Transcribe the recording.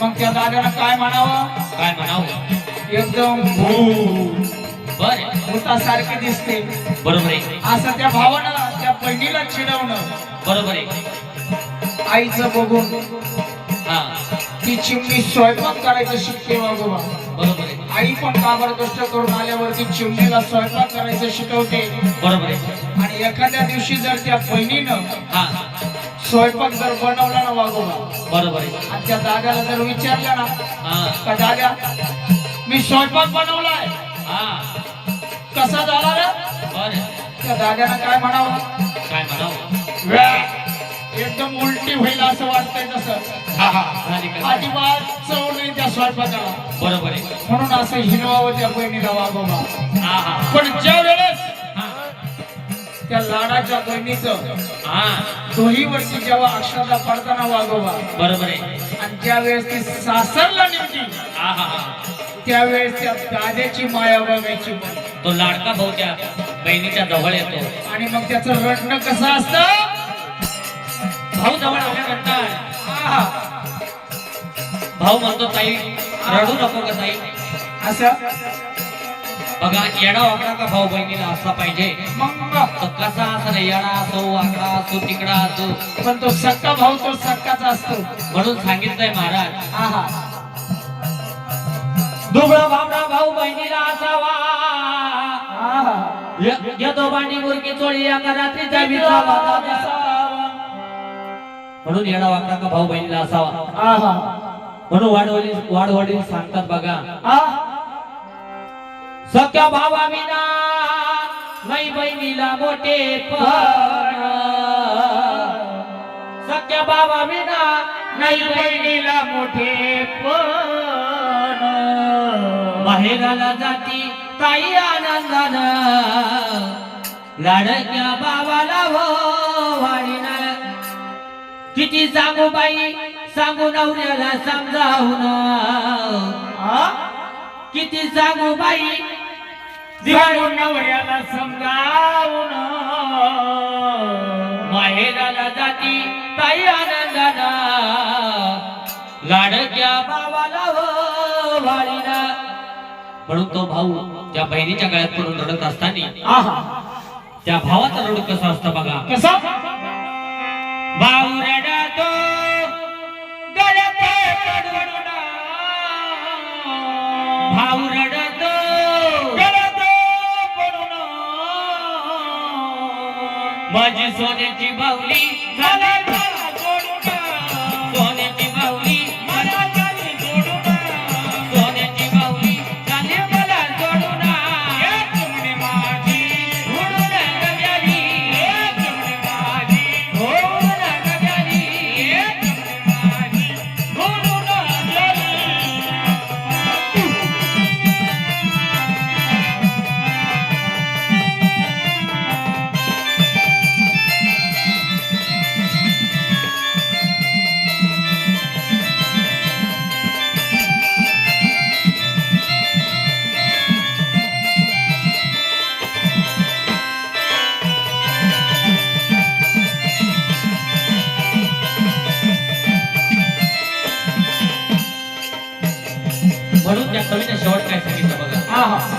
मग त्या दादानं काय म्हणावं? काय म्हणावं? एकदम बर. भूतासारखे दिसते. बरोबर आहे. असं त्या भावानं त्या बहिणीला चिडवणं. बरोबर आहे. आईचं बघून. हा. ती चिमणी स्वयंपाक करायचं शिकते वागोबा बरोबर आहे. आई पण काबाड कष्ट करून आल्यावरती चिमणीला स्वयंपाक करायचं शिकवते. बरोबर आहे. आणि एखाद्या दिवशी जर त्या बहिणीनं हा. स्वयंपाक जर बनवला ना वागोबा बरोबर आहे. आणि त्या दादाला जर विचारलं ना हा. का दादा मी स्वयंपाक बनवलाय. हा. कसा झाला रे? बर. त्या दादानं काय म्हणावं? काय म्हणावं? व्या. एकदम उलटी होईल असं वाटतंय तसं. हा हा. झाली का? अजिबात चव नाही त्या स्वयंपाकाला. बरोबर आहे. म्हणून असं हिनवावं त्या बहिणीला वागोबा हा हा. पण ज्या वेळेस हा. त्या लाडाच्या बहिणीचं हा. दोहीवरती जेव्हा अक्षरला पडताना वागोबा बरोबर आहे. आणि ज्या वेळेस ती सासरला निघली त्यावेळेस त्या दाद्याची माया बघायची. तो लाडका भाऊ त्या बहिणीच्या जवळ येतो. आणि मग त्याचं रडणं कसं असतं? भाऊ जवळ आल्यानंतर आहा. भाऊ म्हणतो ताई रडू नको का ताई. असं? बघा येडा वाकडा का भाऊ बहिणीला असला पाहिजे. मग कसा असं येडा असो वाकडा असो तिकडा असो. पण तो सक्का भाऊ तो सक्काच असतो. म्हणून सांगितलंय महाराज. आहा. दुबळा भावडा भाऊ बहिणीला असावा. आहा. य- येतो बांडी मुरकी चोळी एका रात्रीचा विसावा म्हणून येडा वाकडा का भाऊ बहिणीला असावा. म्हणून वाडवडील वाडवडील सांगतात बघा. सख्या भावा विना नाही बहिणीला मोठे पण सख्या भावा विना नाही बहिणीला मोठे पण माहेराला जाती ताई आनंदानं. लाडक्या बाबाला हो वाढीना किती सांगू बाई सांगू नवऱ्याला समजावून. किती सांगू बाई दिवाळी नवऱ्याला समजावून माहेराला जाती ताई आनंदाना लाडक्या हो वाळीना म्हणून तो भाऊ त्या बहिणीच्या गळ्यात पडून रडत असताना आहा. त्या भावाचं रडू कसं असतं बघा? कसा? भाऊ रडतो माझी सोन्याची बावली झाला. त्या कवीने शेवट काय सांगितलं बघा आहा